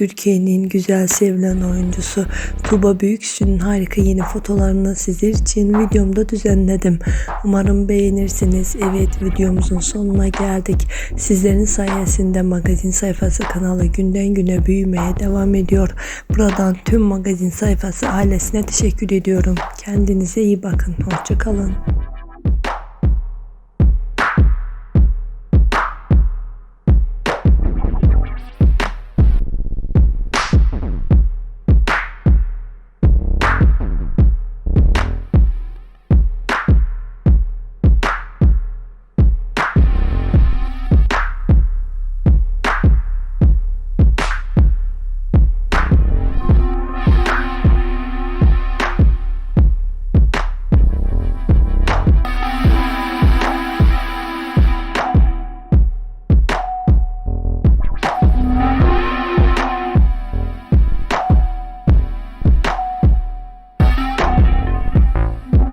Türkiye'nin güzel sevilen oyuncusu Tuba Büyüksün'ün harika yeni fotolarını sizler için videomda düzenledim. Umarım beğenirsiniz. Evet videomuzun sonuna geldik. Sizlerin sayesinde magazin sayfası kanalı günden güne büyümeye devam ediyor. Buradan tüm magazin sayfası ailesine teşekkür ediyorum. Kendinize iyi bakın. Hoşçakalın.